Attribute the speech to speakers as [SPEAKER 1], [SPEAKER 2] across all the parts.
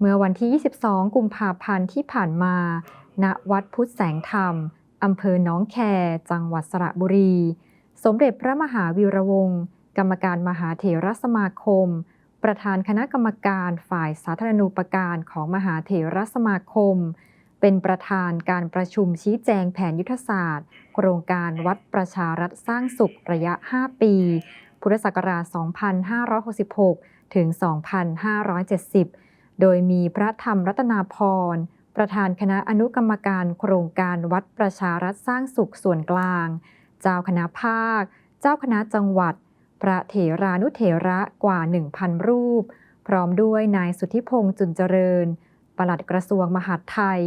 [SPEAKER 1] เมื่อวันที่ 22 กุมภาพันธ์ที่ผ่านมา ณ วัดพุทธแสงธรรม อำเภอหนองแค จังหวัดสระบุรี สมเด็จพระมหาวีระวงศ์ กรรมการมหาเถรสมาคม ประธานคณะกรรมการฝ่ายสาธารณูปการของมหาเถรสมาคม เป็นประธานการประชุมชี้แจงแผนยุทธศาสตร์ โครงการวัดประชารัฐสร้างสุขระยะ 5 ปี พุทธศักราช 2566 ถึง 2570 โดยมีพระธรรมรัตนาพร ประธานคณะอนุกรรมการโครงการวัดประชารัฐสร้างสุขส่วนกลาง เจ้าคณะภาค เจ้าคณะจังหวัด พระเถรานุเถระกว่า 1,000 รูป พร้อมด้วยนายสุทธิพงษ์จุนเจริญ ปลัดกระทรวงมหาดไทย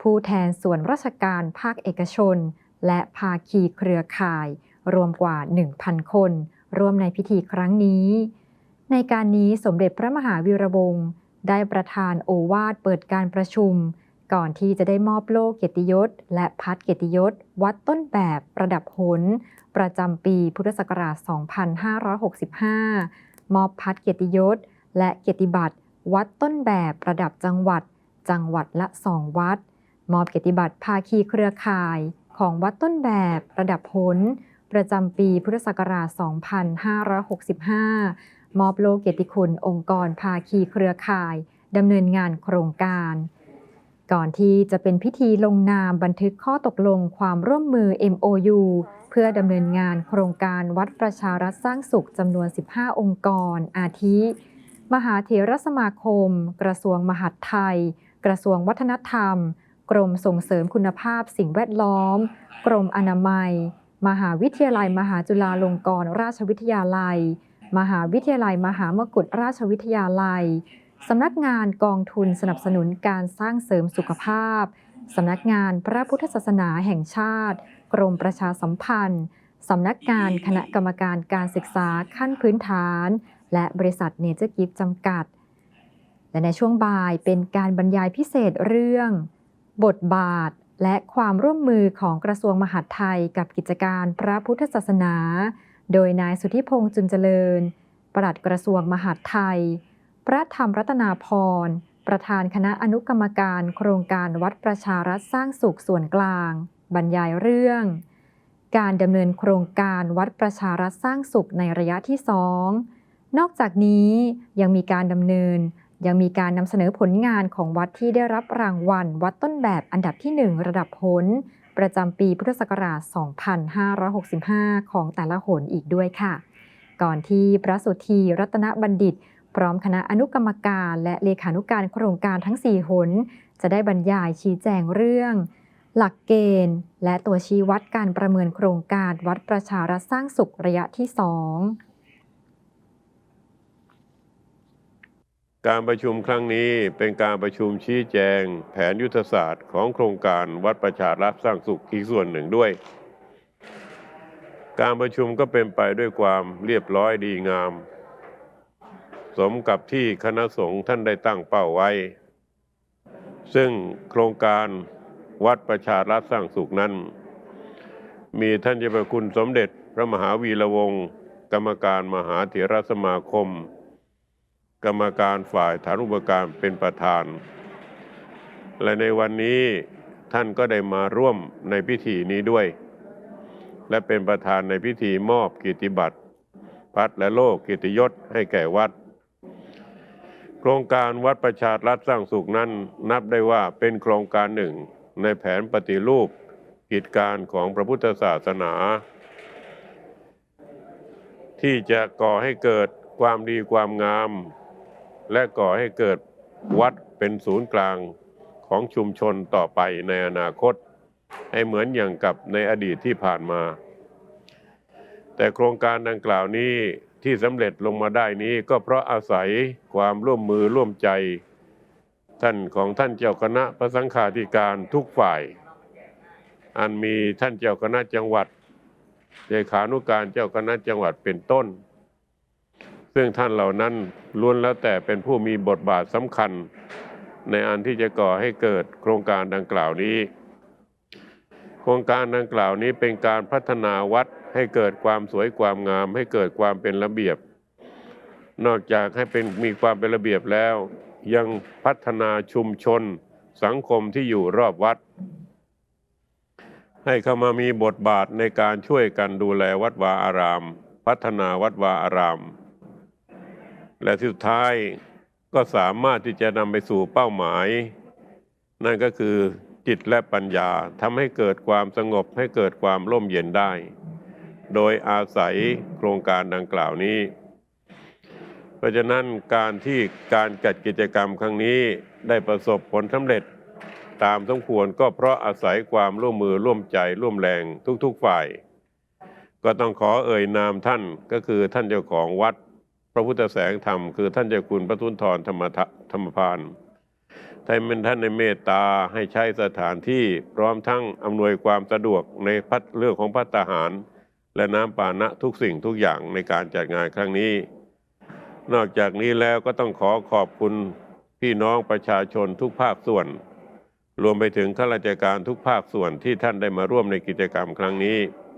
[SPEAKER 1] ผู้แทนส่วนราชการภาคเอกชน และภาคีเครือข่าย รวมกว่า 1,000 คน ร่วมในพิธีครั้งนี้ ในการนี้สมเด็จพระมหาวีระวงศ์ ได้ประธานโอวาทเปิดการประชุม ก่อนที่จะได้มอบโล่เกียรติยศ และพัดเกียรติยศ วัดต้นแบบประดับหนประจำปีพุทธศักราช 2565 มอบพัดเกียรติยศ และเกียรติบัตรวัดต้นแบบระดับจังหวัด จังหวัดละ2วัด มอบเกียรติบัตรภาคีเครือข่าย ของวัดต้นแบบระดับหนประจำปีพุทธศักราช 2565 มอบโลเกียรติคุณองค์กรภาคีเครือข่ายดำเนินงานโครงการ ก่อนที่จะเป็นพิธีลงนามบันทึกข้อตกลงความร่วมมือ MOU เพื่อดำเนินงานโครงการวัดประชารัฐสร้างสุขจำนวน 15 องค์กร อาทิ มหาเถรสมาคม กระทรวงมหาดไทย กระทรวงวัฒนธรรม กรมส่งเสริมคุณภาพสิ่งแวดล้อม กรมอนามัย มหาวิทยาลัยมหาจุฬาลงกรณราชวิทยาลัย มหาวิทยาลัยมหามกุฏราชวิทยาลัย สำนักงานกองทุนสนับสนุนการสร้างเสริมสุขภาพ สำนักงานพระพุทธศาสนาแห่งชาติ กรมประชาสัมพันธ์ สำนักงานคณะกรรมการการศึกษาขั้นพื้นฐาน และบริษัทเนเจอร์กิฟจำกัด และในช่วงบ่ายเป็นการบรรยายพิเศษเรื่อง บทบาทและความร่วมมือของกระทรวงมหาดไทยกับกิจการพระพุทธศาสนา โดยนายสุทธิพงษ์จุนเจริญ ปลัดกระทรวงมหาดไทย พระธรรมรัตนาพร ประธานคณะอนุกรรมการโครงการวัดประชารัฐสร้างสุขส่วนกลาง บรรยายเรื่อง การดำเนินโครงการวัดประชารัฐสร้างสุขในระยะที่สองนอกจากนี้ยังมีการดำเนินยังมีการนำเสนอผลงานของวัดที่ได้รับรางวัล วัดต้นแบบอันดับที่ 1 ระดับผล ประจำปีพุทธศักราช 2565 ของแต่ละหนอีกด้วยค่ะ ก่อนที่พระสุธีรัตนบัณฑิต พร้อมคณะอนุกรรมการและเลขานุการโครงการทั้ง 4 หน จะได้บรรยายชี้แจงเรื่อง หลักเกณฑ์ และตัวชี้วัดการประเมินโครงการวัดประชารัฐสร้างสุขระยะที่ 2
[SPEAKER 2] การประชุมครั้งนี้เป็นการประชุมชี้แจง แผนยุทธศาสตร์ของโครงการวัดประชารัฐสร้างสุขอีกส่วนหนึ่งด้วย การประชุมก็เป็นไปด้วยความเรียบร้อยดีงาม สมกับที่คณะสงฆ์ท่านได้ตั้งเป้าไว้ ซึ่งโครงการวัดประชารัฐสร้างสุขนั้น มีท่านเจ้าพระคุณสมเด็จพระมหาวีระวงศ์กรรมการมหาเถรสมาคม กรรมการฝ่ายฐานุปการเป็นประธาน และในวันนี้ท่านก็ได้มาร่วมในพิธีนี้ด้วย และเป็นประธานในพิธีมอบกียรติบัตรพัดและโลกกียรติยศให้แก่วัด โครงการวัดประชารัฐสร้างสุขนั้นนับได้ว่าเป็นโครงการหนึ่งในแผนปฏิรูปกิจการของพระพุทธศาสนา ที่จะก่อให้เกิดความดีความงาม และก่อให้เกิดวัดเป็นศูนย์กลางของชุมชนต่อไปในอนาคต ให้เหมือนอย่างกับในอดีตที่ผ่านมา แต่โครงการดังกล่าวนี้ที่สำเร็จลงมาได้นี้ก็เพราะอาศัยความร่วมมือร่วมใจ ท่านของท่านเจ้าคณะพระสังฆาธิการทุกฝ่าย อันมีท่านเจ้าคณะจังหวัดเลขานุการเจ้าคณะจังหวัดเป็นต้น ซึ่งท่านเหล่านั้นล้วนแล้วแต่เป็นผู้มีบทบาทสำคัญ ในอันที่จะก่อให้เกิดโครงการดังกล่าวนี้ โครงการดังกล่าวนี้เป็นการพัฒนาวัดให้เกิดความสวยความงาม ให้เกิดความเป็นระเบียบ นอกจากให้เป็นมีความเป็นระเบียบแล้ว ยังพัฒนาชุมชนสังคมที่อยู่รอบวัด ให้เข้ามามีบทบาทในการช่วยกันดูแลวัดวาอาราม พัฒนาวัดวาอาราม และที่สุดท้ายก็สามารถที่จะนำไปสู่เป้าหมาย นั่นก็คือจิตและปัญญาทำให้เกิดความสงบให้เกิดความร่มเย็นได้ โดยอาศัยโครงการดังกล่าวนี้ เพราะฉะนั้นการที่การจัดกิจกรรมครั้งนี้ได้ประสบผลสำเร็จตามสมควรก็เพราะอาศัยความร่วมมือร่วมใจร่วมแรงทุกๆฝ่าย ก็ต้องขอเอ่ยนามท่านก็คือท่านเจ้าของวัด ระพุทธแสงธรรมคือท่านเจ้าคุณพระทุนทรธรรมะธรรมพานท่านเป็นท่านในเมตตาให้ใช้สถานที่พร้อมทั้งอำนวยความสะดวกในพัดเรื่องของพัตตาหาร และน้ำปานะทุกสิ่งทุกอย่างในการจัดงานครั้งนี้ นอกจากนี้แล้วก็ต้องขอขอบคุณพี่น้องประชาชนทุกภาคส่วน รวมไปถึงข้าราชการทุกภาคส่วนที่ท่านได้มาร่วมในกิจกรรมครั้งนี้